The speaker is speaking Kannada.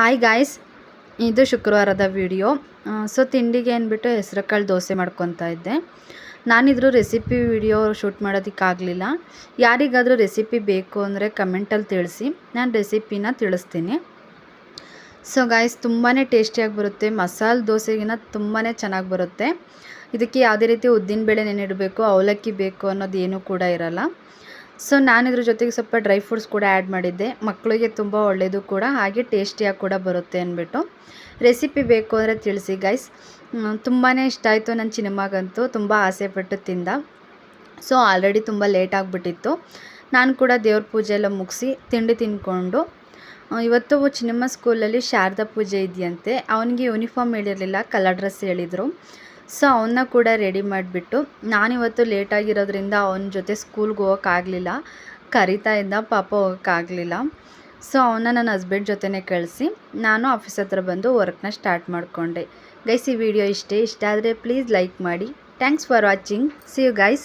ಹಾಯ್ ಗಾಯ್ಸ್ ಇದು ಶುಕ್ರವಾರದ ವಿಡಿಯೋ ಸೊ ತಿಂಡಿಗೆ ಅಂದ್ಬಿಟ್ಟು ಹೆಸರುಕಾಳು ದೋಸೆ ಮಾಡ್ಕೊತಾ ಇದ್ದೆ. ನಾನಿದ್ರು ರೆಸಿಪಿ ವಿಡಿಯೋ ಶೂಟ್ ಮಾಡೋದಕ್ಕಾಗಲಿಲ್ಲ. ಯಾರಿಗಾದರೂ ರೆಸಿಪಿ ಬೇಕು ಅಂದರೆ ಕಮೆಂಟಲ್ಲಿ ತಿಳಿಸಿ. ನಾನು ರೆಸಿಪಿನ ತಿಳಿಸ್ತೀನಿ. ಸೊ ಗಾಯ್ಸ್ ತುಂಬಾ ಟೇಸ್ಟಿಯಾಗಿ ಬರುತ್ತೆ. ಮಸಾಲೆ ದೋಸೆಗಿನ ತುಂಬಾ ಚೆನ್ನಾಗಿ ಬರುತ್ತೆ. ಇದಕ್ಕೆ ಯಾವುದೇ ರೀತಿ ಉದ್ದಿನಬೇಳೆ ನೆನೆಡಬೇಕು ಅವಲಕ್ಕಿ ಬೇಕು ಅನ್ನೋದು ಕೂಡ ಇರಲ್ಲ. ಸೊ ನಾನು ಇದ್ರ ಜೊತೆಗೆ ಸ್ವಲ್ಪ ಡ್ರೈ ಫ್ರೂಟ್ಸ್ ಕೂಡ ಆ್ಯಡ್ ಮಾಡಿದ್ದೆ. ಮಕ್ಕಳಿಗೆ ತುಂಬ ಒಳ್ಳೆಯದು ಕೂಡ, ಹಾಗೆ ಟೇಸ್ಟಿಯಾಗಿ ಕೂಡ ಬರುತ್ತೆ ಅಂದ್ಬಿಟ್ಟು ರೆಸಿಪಿ ಬೇಕು ಅಂದರೆ ತಿಳಿಸಿ ಗೈಸ್ ತುಂಬಾ ಇಷ್ಟ ಆಯಿತು ನನ್ನ ಚಿನ್ನಮ್ಮಗಂತೂ. ತುಂಬ ಆಸೆಪಟ್ಟು ತಿಂದ. ಸೊ ಆಲ್ರೆಡಿ ತುಂಬ ಲೇಟ್ ಆಗಿಬಿಟ್ಟಿತ್ತು. ನಾನು ಕೂಡ ದೇವ್ರ ಪೂಜೆ ಎಲ್ಲ ಮುಗಿಸಿ ತಿಂಡಿ ತಿಂದ್ಕೊಂಡು ಇವತ್ತು ಚಿನ್ನಮ್ಮ ಸ್ಕೂಲಲ್ಲಿ ಶಾರದಾ ಪೂಜೆ ಇದೆಯಂತೆ. ಅವನಿಗೆ ಯೂನಿಫಾರ್ಮ್ ಹೇಳಿರಲಿಲ್ಲ ಕಲರ್ ಡ್ರೆಸ್ ಹೇಳಿದರು. ಸೊ ಅವನ್ನ ಕೂಡ ರೆಡಿ ಮಾಡಿಬಿಟ್ಟು ನಾನಿವತ್ತು ಲೇಟಾಗಿರೋದ್ರಿಂದ ಅವನ ಜೊತೆ ಸ್ಕೂಲ್ಗೆ ಹೋಗೋಕ್ಕಾಗಲಿಲ್ಲ ಕರಿತಾ ಇದ್ದ ಪಾಪ ಹೋಗೋಕ್ಕಾಗಲಿಲ್ಲ ಸೊ ಅವನ್ನ ನನ್ನ ಹಸ್ಬೆಂಡ್ ಜೊತೆನೇ ಕಳಿಸಿ ನಾನು ಆಫೀಸ್ ಹತ್ರ ಬಂದು ವರ್ಕ್ನ ಸ್ಟಾರ್ಟ್ ಮಾಡಿಕೊಂಡೆ. ಗೈಸ್ ಈ ವಿಡಿಯೋ ಇಷ್ಟೇ. ಇಷ್ಟ ಆದರೆ ಪ್ಲೀಸ್ ಲೈಕ್ ಮಾಡಿ. Thanks for watching see you guys